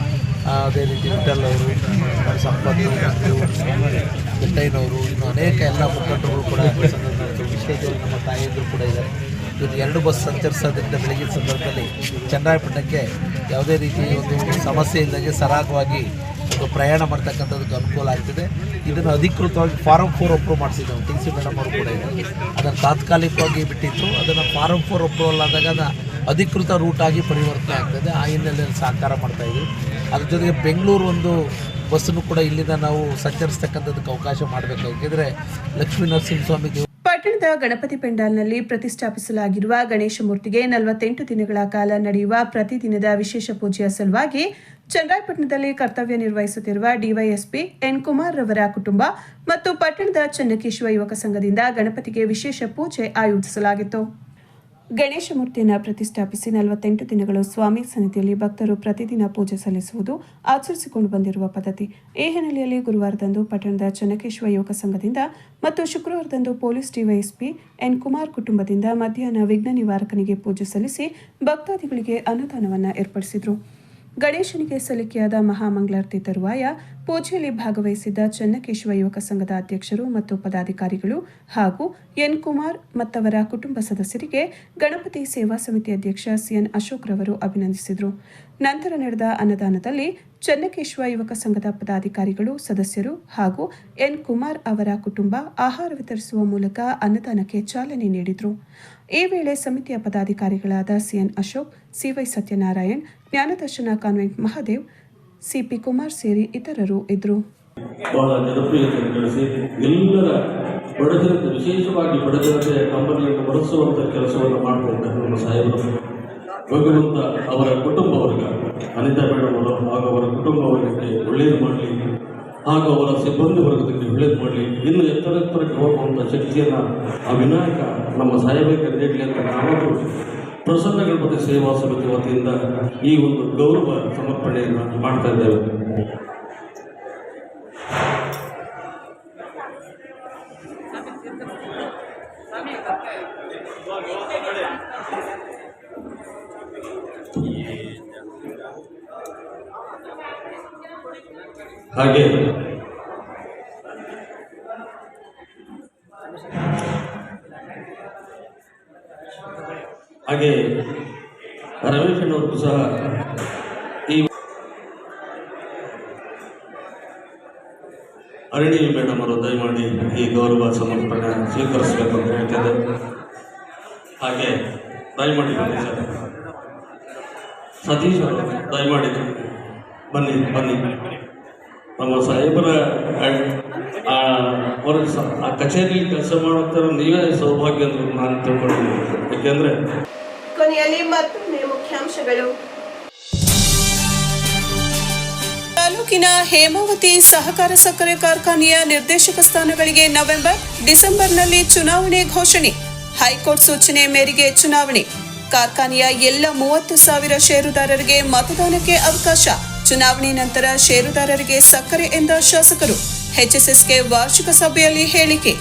ಅದೇ ರೀತಿ ವಿಠಲ್ ಅವರು ಸಂಪತ್ ಬೆಟ್ಟಯ್ಯನವರು ಇನ್ನು ಅನೇಕ ಎಲ್ಲ ಮುಖಂಡರು ಕೂಡ ವಿಶ್ವೇಶ್ವರ ನಮ್ಮ ತಾಯಿಯಂದರು ಕೂಡ ಇದ್ದಾರೆ. ಇವತ್ತು ಎರಡು ಬಸ್ ಸಂಚರಿಸೋದ್ರಿಂದ ಬೆಳಗಿನ ಸಂದರ್ಭದಲ್ಲಿ ಚನ್ನರಾಯಪಟ್ಟಣಕ್ಕೆ ಯಾವುದೇ ರೀತಿ ಒಂದು ಸಮಸ್ಯೆ ಇಲ್ಲದೆ ಸರಾಗವಾಗಿ ಪ್ರಯಾಣ ಮಾಡ್ತಕ್ಕಂಥದ್ದಕ್ಕೆ ಅನುಕೂಲ ಆಗ್ತಿದೆ. ಇದನ್ನು ಅಧಿಕೃತವಾಗಿ ಫಾರಂ ಫೋರ್ ಅಪ್ರೂವ್ ಮಾಡಿಸಿದ್ದೆವು ಟಿ ಸಿ ಮೇಡಮ್ ಅವರು ಕೂಡ ಇದೆ. ಅದನ್ನು ತಾತ್ಕಾಲಿಕವಾಗಿ ಬಿಟ್ಟಿತ್ತು. ಅದನ್ನು ಫಾರಂ ಫೋರ್ ಅಪ್ರೂವಲ್ ಆದಾಗ ಅದು ಅಧಿಕೃತ ರೂಟ್ ಆಗಿ ಪರಿವರ್ತನೆ ಆಗ್ತದೆ. ಆ ಹಿನ್ನೆಲೆಯಲ್ಲಿ ಸಹಕಾರ ಮಾಡ್ತಾಯಿದ್ವಿ ಅದ್ರ ಜೊತೆಗೆ ಬೆಂಗಳೂರು ಒಂದು ಬಸ್ಸನ್ನು ಕೂಡ ಇಲ್ಲಿಂದ ನಾವು ಸಂಚರಿಸ್ತಕ್ಕಂಥದ್ದಕ್ಕೆ ಅವಕಾಶ ಮಾಡಬೇಕು ಲಕ್ಷ್ಮೀ ನರಸಿಂಹಸ್ವಾಮಿ ದೇವ ಪಟ್ಟಣದ ಗಣಪತಿ ಪೆಂಡಾಲ್ನಲ್ಲಿ ಪ್ರತಿಷ್ಠಾಪಿಸಲಾಗಿರುವ ಗಣೇಶ ಮೂರ್ತಿಗೆ ನಲವತ್ತೆಂಟು ದಿನಗಳ ಕಾಲ ನಡೆಯುವ ಪ್ರತಿದಿನದ ವಿಶೇಷ ಪೂಜೆಯ ಸಲುವಾಗಿ ಚನ್ನರಾಯಪಟ್ಟಣದಲ್ಲಿ ಕರ್ತವ್ಯ ನಿರ್ವಹಿಸುತ್ತಿರುವ ಡಿವೈಎಸ್ಪಿ ಎನ್ ಕುಮಾರ್ ರವರ ಕುಟುಂಬ ಮತ್ತು ಪಟ್ಟಣದ ಚನ್ನಕೇಶವ ಯುವಕ ಸಂಘದಿಂದ ಗಣಪತಿಗೆ ವಿಶೇಷ ಪೂಜೆ ಆಯೋಜಿಸಲಾಗಿತ್ತು. ಗಣೇಶ ಮೂರ್ತಿಯನ್ನು ಪ್ರತಿಷ್ಠಾಪಿಸಿ ನಲವತ್ತೆಂಟು ದಿನಗಳು ಸ್ವಾಮಿ ಸನ್ನಿಧಿಯಲ್ಲಿ ಭಕ್ತರು ಪ್ರತಿದಿನ ಪೂಜೆ ಸಲ್ಲಿಸುವುದು ಆಚರಿಸಿಕೊಂಡು ಬಂದಿರುವ ಪದ್ಧತಿ. ಈ ಹಿನ್ನೆಲೆಯಲ್ಲಿ ಗುರುವಾರದಂದು ಪಟ್ಟಣದ ಚನ್ನಕೇಶ್ವರ ಯೋಗ ಸಂಘದಿಂದ ಮತ್ತು ಶುಕ್ರವಾರದಂದು ಪೊಲೀಸ್ ಡಿವೈಎಸ್ಪಿ ಎನ್ ಕುಮಾರ್ ಕುಟುಂಬದಿಂದ ಮಧ್ಯಾಹ್ನ ವಿಘ್ನ ನಿವಾರಕನಿಗೆ ಪೂಜೆ ಸಲ್ಲಿಸಿ ಭಕ್ತಾದಿಗಳಿಗೆ ಅನುದಾನವನ್ನು ಏರ್ಪಡಿಸಿದರು. ಗಣೇಶನಿಗೆ ಸಲ್ಲಿಕೆಯಾದ ಮಹಾಮಂಗಳಾರತಿ ತರುವಾಯ ಪೂಜೆಯಲ್ಲಿ ಭಾಗವಹಿಸಿದ್ದ ಚನ್ನಕೇಶವ ಯುವಕ ಸಂಘದ ಅಧ್ಯಕ್ಷರು ಮತ್ತು ಪದಾಧಿಕಾರಿಗಳು ಹಾಗೂ ಎನ್ ಕುಮಾರ್ ಮತ್ತವರ ಕುಟುಂಬ ಸದಸ್ಯರಿಗೆ ಗಣಪತಿ ಸೇವಾ ಸಮಿತಿ ಅಧ್ಯಕ್ಷ ಸಿಎನ್ ಅಶೋಕ್ ರವರು ಅಭಿನಂದಿಸಿದರು. ನಂತರ ನಡೆದ ಅನ್ನದಾನದಲ್ಲಿ ಚನ್ನಕೇಶವ ಯುವಕ ಸಂಘದ ಪದಾಧಿಕಾರಿಗಳು, ಸದಸ್ಯರು ಹಾಗೂ ಎನ್ ಕುಮಾರ್ ಅವರ ಕುಟುಂಬ ಆಹಾರ ವಿತರಿಸುವ ಮೂಲಕ ಅನ್ನದಾನಕ್ಕೆ ಚಾಲನೆ ನೀಡಿದರು. ಈ ವೇಳೆ ಸಮಿತಿಯ ಪದಾಧಿಕಾರಿಗಳಾದ C N Ashok C Y Satyanarayan Jnanadarshana convent Mahadev, C P Kumar ಸೇರಿ ಇತರರು ಇದ್ದರು ಬಹಳ ಜನಪ್ರಿಯತೆಯನ್ನು ಗಳಿಸಿ ಎಲ್ಲರ ಬಡಜನತೆ, ವಿಶೇಷವಾಗಿ ಬಡಜನತೆಯ ಕಂಪನಿಯನ್ನು ಬಳಸುವಂಥ ಕೆಲಸವನ್ನು ಮಾಡ್ತಾ ನಮ್ಮ ಸಾಹೇಬರು. ಭಗವಂತ ಅವರ ಕುಟುಂಬ ವರ್ಗ, ಅನಿತಾ ಮೇಡಮ್ ಅವರು ಹಾಗೂ ಅವರ ಕುಟುಂಬ ವರ್ಗಕ್ಕೆ ಒಳ್ಳೆಯದು ಮಾಡಲಿ, ಹಾಗೂ ಅವರ ಸಿಬ್ಬಂದಿ ವರ್ಗದಲ್ಲಿ ಒಳ್ಳೇದು ಮಾಡಲಿ, ಇನ್ನು ಎತ್ತರ ಎತ್ತರಕ್ಕೆ ಹೋಗುವಂಥ ಶಕ್ತಿಯನ್ನು ಆ ವಿನಾಯಕ ನಮ್ಮ ಸಾಹೇಬರಿಗೆ ನೀಡಲಿ ಅಂತ ನಾವು ಪ್ರಸನ್ನ ಗಣಪತಿ ಸೇವಾ ಸಮಿತಿ ವತಿಯಿಂದ ಈ ಒಂದು ಗೌರವ ಸಮರ್ಪಣೆಯನ್ನು ಮಾಡ್ತಾ ಇದ್ದೇವೆ. ಹಾಗೆ ಹಾಗೆ ರಮೇಶ್ ಅಣ್ಣವ್ರಿಗೂ ಸಹ ಈ ಅರಣಿ ಮೇಡಮ್ ಅವರು ದಯಮಾಡಿ ಈ ಗೌರವ ಸಮರ್ಪಣೆ ಸ್ವೀಕರಿಸಬೇಕು ಅಂತ ಹೇಳ್ತಿದ್ದೆ. ಹಾಗೆ ದಯಮಾಡಿ ಬನ್ನಿ ಸರ್. ಸತೀಶ್ ಅವರು ದಯಮಾಡಿ ಬನ್ನಿ ಬನ್ನಿ. ನಮ್ಮ ಸಾಹೇಬರ ಅವ್ರ ಆ ಕಚೇರಿಯಲ್ಲಿ ಕೆಲಸ ಮಾಡುತ್ತಾರೆ ನೀವೇ ಸೌಭಾಗ್ಯ ಅಂತ ನಾನು ತಿಳ್ಕೊಂಡಿದ್ದೀನಿ. ಯಾಕೆಂದರೆ ಕೊನೆಯಲ್ಲಿ ಮತ್ತೊಮ್ಮೆ ಮುಖ್ಯಾಂಶಗಳು ತಾಲೂಕಿನ ಹೇಮಾವತಿ ಸಹಕಾರ ಸಕ್ಕರೆ ಕಾರ್ಖಾನೆಯ ನಿರ್ದೇಶಕ ಸ್ಥಾನಗಳಿಗೆ ನವೆಂಬರ್, ಡಿಸೆಂಬರ್ನಲ್ಲಿ ಚುನಾವಣೆ ಘೋಷಣೆ. ಹೈಕೋರ್ಟ್ ಸೂಚನೆ ಮೇರೆಗೆ ಚುನಾವಣೆ. ಕಾರ್ಖಾನೆಯ ಎಲ್ಲ ಮೂವತ್ತು ಸಾವಿರ ಷೇರುದಾರರಿಗೆ ಮತದಾನಕ್ಕೆ ಅವಕಾಶ. ಚುನಾವಣೆ ನಂತರ ಷೇರುದಾರರಿಗೆ ಸಕ್ಕರೆ ಎಂದ ಶಾಸಕರು. ಎಚ್ಎಸ್ಎಸ್ಗೆ ವಾರ್ಷಿಕ ಸಭೆಯಲ್ಲಿ ಹೇಳಿಕೆ.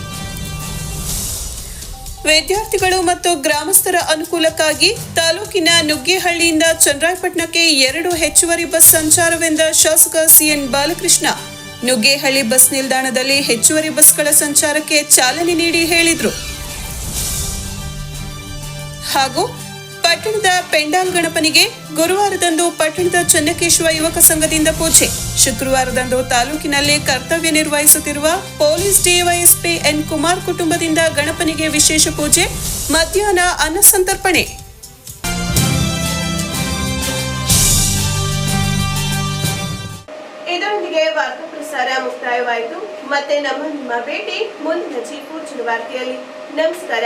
ವಿದ್ಯಾರ್ಥಿಗಳು ಮತ್ತು ಗ್ರಾಮಸ್ಥರ ಅನುಕೂಲಕ್ಕಾಗಿ ತಾಲೂಕಿನ ನುಗ್ಗೇಹಳ್ಳಿಯಿಂದ ಚಂದ್ರಾಯಪಟ್ಟಣಕ್ಕೆ ಎರಡು ಹೆಚ್ಚುವರಿ ಬಸ್ ಸಂಚಾರವೆಂದ ಶಾಸಕ ಸಿಎನ್ ಬಾಲಕೃಷ್ಣ. ನುಗ್ಗೇಹಳ್ಳಿ ಬಸ್ ನಿಲ್ದಾಣದಲ್ಲಿ ಹೆಚ್ಚುವರಿ ಬಸ್ಗಳ ಸಂಚಾರಕ್ಕೆ ಚಾಲನೆ ನೀಡಿ ಹೇಳಿದರು. ಹಾಗೂ ಪಟ್ಟಣದ ಪೆಂಡಾಲ್ ಗಣಪನಿಗೆ ಗುರುವಾರದಂದು ಪಟ್ಟಣದ ಚನ್ನಕೇಶವ ಯುವಕ ಸಂಘದಿಂದ ಪೂಜೆ. ಶುಕ್ರವಾರದಂದು ತಾಲೂಕಿನಲ್ಲಿ ಕರ್ತವ್ಯ ನಿರ್ವಹಿಸುತ್ತಿರುವ ಪೊಲೀಸ್ ಡಿವೈಎಸ್ಪಿ ಎನ್ ಕುಮಾರ್ ಕುಟುಂಬದಿಂದ ಗಣಪನಿಗೆ ವಿಶೇಷ ಪೂಜೆ, ಮಧ್ಯಾಹ್ನ ಅನ್ನಸಂತರ್ಪಣೆ ಇದರೊಂದಿಗೆ ವಾರ್ತಾ ಪ್ರಸಾರ ಮುಕ್ತಾಯವಾಯಿತು. ಮತ್ತೆ ನಮ್ಮ ನಿಮ್ಮ ಭೇಟಿ ಮುಂದಿನ ಚೀಪು ವಾರ್ತೆಯಲ್ಲಿ ನಮಸ್ಕಾರ.